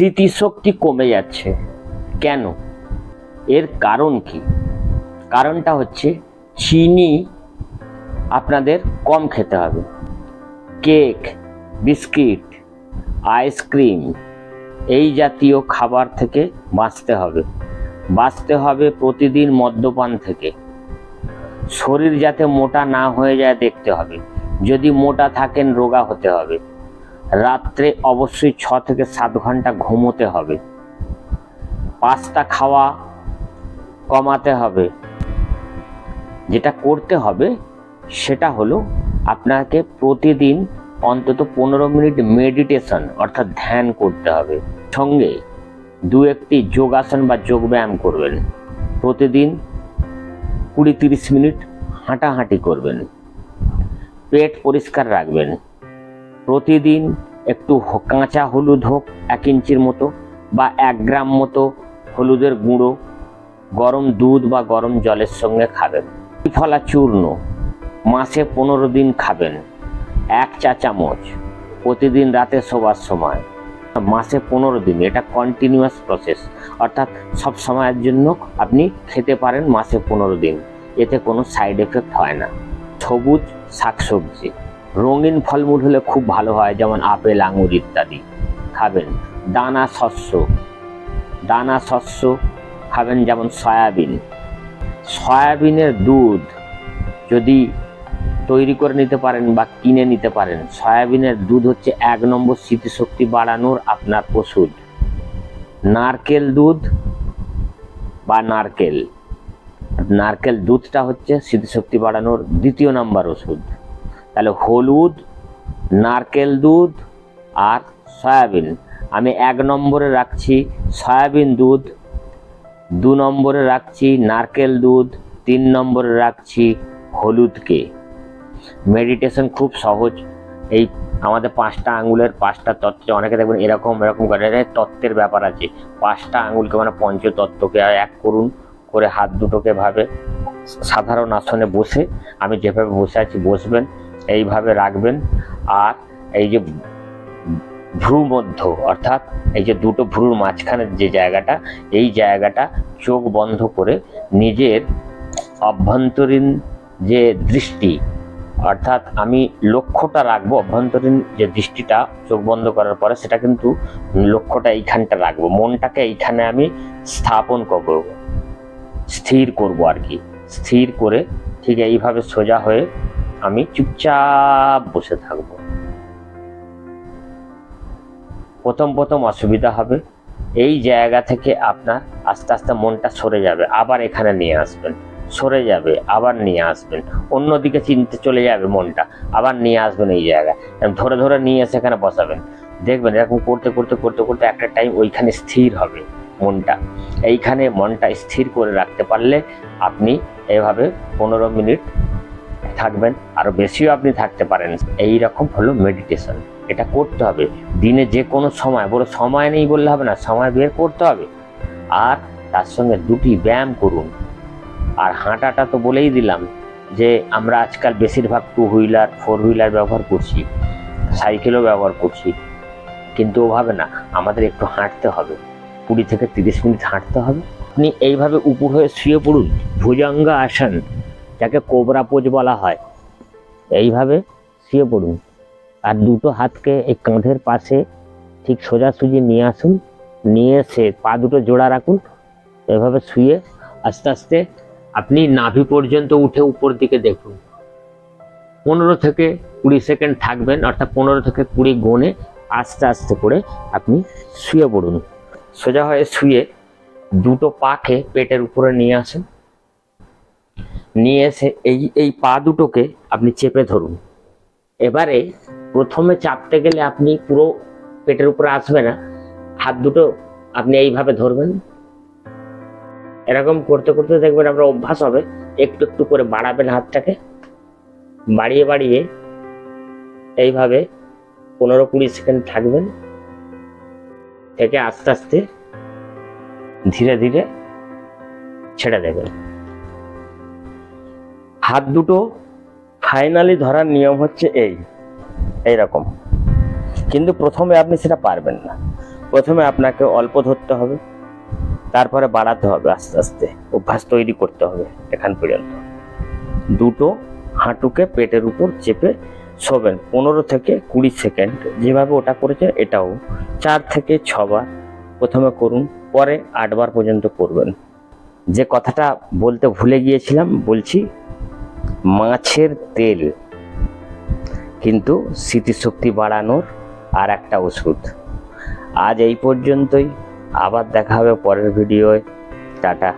স্মৃতিশক্তি কমে যাচ্ছে। কেন? এর কারণ কি? কারণটা হচ্ছে চিনি আপনাদের কম খেতে হবে। কেক, বিস্কিট, আইসক্রিম এই জাতীয় খাবার থেকে বাঁচতে হবে। বাঁচতে হবে প্রতিদিন মদ্যপান থেকে। শরীর যাতে মোটা না হয়ে যায় দেখতে হবে। যদি মোটা থাকেন রোগা হতে হবে। রাত্রে অবশ্যই ছ থেকে সাত ঘণ্টা ঘুমোতে হবে। পাস্তা খাওয়া কমাতে হবে। যেটা করতে হবে, সেটা হলো আপনাকে প্রতিদিন অন্তত পনেরো মিনিট মেডিটেশন অর্থাৎ ধ্যান করতে হবে। সঙ্গে দু একটি যোগাসন বা যোগব্যায়াম করবেন। প্রতিদিন কুড়ি তিরিশ মিনিট হাঁটাহাঁটি করবেন। পেট পরিষ্কার রাখবেন। প্রতিদিন একটু কাঁচা হলুদ হোক, এক ইঞ্চির মতো বা এক গ্রাম মতো হলুদের গুঁড়ো, গরম দুধ বা গরম জলের সঙ্গে খাবেন। ফলা চূর্ণ, মাসে পনেরো দিন খাবেন, এক চা চামচ, প্রতিদিন রাতে শোবার সময়। মাসে পনেরো দিন, এটা কন্টিনিউয়াস প্রসেস অর্থাৎ সব সময়ের জন্য আপনি খেতে পারেন মাসে পনেরো দিন, এতে কোনো সাইড এফেক্ট হয় না। সবুজ শাকসবজি রঙিন ফলমূল হলে খুব ভালো হয়, যেমন আপেল, আঙুর ইত্যাদি। খাবেন দানা শস্য। দানা শস্য খাবেন যেমন সয়াবিন। সয়াবিনের দুধ যদি তৈরি করে নিতে পারেন বা কিনে নিতে পারেন, সয়াবিনের দুধ হচ্ছে এক নম্বর স্মৃতিশক্তি বাড়ানোর আপনার ওষুধ। নারকেল দুধ বা নারকেল। নারকেল দুধটা হচ্ছে স্মৃতিশক্তি বাড়ানোর দ্বিতীয় নাম্বার ওষুধ। তাহলে হলুদ, নারকেল দুধ আর সয়াবিন। আমি এক নম্বরে রাখছি সয়াবিন দুধ, দু নম্বরে রাখছি নারকেল দুধ, তিন নম্বরে রাখছি হলুদকে। মেডিটেশন খুব সহজ। এই আমাদের পাঁচটা আঙুলের পাঁচটা তত্ত্বে, অনেকে দেখবেন এরকম এরকম করে। তত্ত্বের ব্যাপার আছে। পাঁচটা আঙুলকে মানে পঞ্চতত্ত্বকে এক করুন, করে হাত দুটোকে ভাবে সাধারণ আসনে বসে। আমি যেভাবে বসে আছি, বসবেন। এইভাবে রাখবেন। আর এই যে ভ্রু মধ্য অর্থাৎ এই যে দুটো ভ্রুর মাঝখানের যে জায়গাটা, এই জায়গাটা চোখ বন্ধ করে নিজের অভ্যন্তরীণ যে দৃষ্টি, অর্থাৎ আমি লক্ষ্যটা রাখব, অভ্যন্তরীণ যে দৃষ্টিটা চোখ বন্ধ করার পরে সেটা কিন্তু লক্ষ্যটা এইখানটা রাখব। মনটাকে এইখানে আমি স্থাপন করব, স্থির করব আর কি। স্থির করে ঠিক এইভাবে সোজা হয়ে আমি চুপচাপ বসে থাকব। প্রথম প্রথম অসুবিধা হবে, এই জায়গা থেকে আপনার আস্তে আস্তে মনটা সরে যাবে, আবার এখানে নিয়ে আসবেন, সরে যাবে, আবার নিয়ে আসবেন, অন্যদিকে চিনতে চলে যাবে মনটা, আবার নিয়ে আসবেন এই জায়গায় ধরে ধরে নিয়ে এসে এখানে বসাবেন। দেখবেন এরকম করতে করতে করতে করতে একটা টাইম ওইখানে স্থির হবে মনটা, এইখানে মনটা স্থির করে রাখতে পারলে আপনি এভাবে পনেরো মিনিট থাকবেন আরও বেশিও আপনি থাকতে পারেন। এই রকম হলো মেডিটেশন এটা করতে হবে। দিনে যে কোনো সময়, বড় সময় নেই বললে হবে না, সময় বের করতে হবে। আর তার সঙ্গে দুটি ব্যায়াম করুন। আর হাঁটাটা তো বলেই দিলাম যে, আমরা আজকাল বেশিরভাগ টু হুইলার ফোর হুইলার ব্যবহার করছি সাইকেলও ব্যবহার করছি। কিন্তু ওভাবে না, আমাদের একটু হাঁটতে হবে। কুড়ি থেকে তিরিশ মিনিট হাঁটতে হবে। আপনি এইভাবে উপর হয়ে শুয়ে পড়ুন। ভুজঙ্গ আসন যাকে কোবরা পোজ বলা হয়। এইভাবে শুয়ে পড়ুন। আর দুটো হাতকে এই কাঁধের পাশে ঠিক সোজাসুজি নিয়ে আসুন। নিয়ে এসে পা দুটো জোড়া রাখুন। এভাবে শুয়ে আস্তে আস্তে আপনি নাভি পর্যন্ত উঠে উপর দিকে দেখুন। পনেরো থেকে কুড়ি সেকেন্ড থাকবেন, অর্থাৎ পনেরো থেকে কুড়ি গনে আস্তে আস্তে করে আপনি শুয়ে পড়ুন। সোজা হয়ে শুয়ে দুটো পাকে পেটের উপরে নিয়ে আসুন। নিয়ে এসে এই এই পা দুটোকে আপনি চেপে ধরুন। এবারে প্রথমে চাপতে গেলে আপনি পুরো পেটের উপরে আসবে না। হাত দুটো আপনি এইভাবে ধরবেন। এরকম করতে করতে দেখবেন আপনার অভ্যাস হবে। একটু একটু করে বাড়াবেন হাতটাকে। বাড়িয়ে বাড়িয়ে এইভাবে পনেরো কুড়ি সেকেন্ড থাকবেন। থেকে আস্তে আস্তে ধীরে ধীরে ছেড়ে দেবেন। হাত দুটো ফাইনালি ধরার নিয়ম হচ্ছে এই এই রকম কিন্তু প্রথমে আপনি সেটা পারবেন না। প্রথমে আপনাকে অল্প ধরতে হবে, তারপরে বাড়াতে হবে আস্তে আস্তে। অভ্যাস তৈরি করতে হবে এখান পর্যন্ত। দুটো হাঁটুকে পেটের উপর চেপে শোবেন, পনেরো থেকে কুড়ি সেকেন্ড, যেভাবে ওটা করেছে এটাও। চার থেকে ছবার প্রথমে করুন, পরে আটবার পর্যন্ত করবেন। যে কথাটা বলতে ভুলে গিয়েছিলাম, বলছি মাছের তেল। কিন্তু স্মৃতিশক্তি বাড়ানোর আর একটা ওষুধ। আজ এই পর্যন্তই। আবার দেখা হবে পরের ভিডিওয়। টাটা।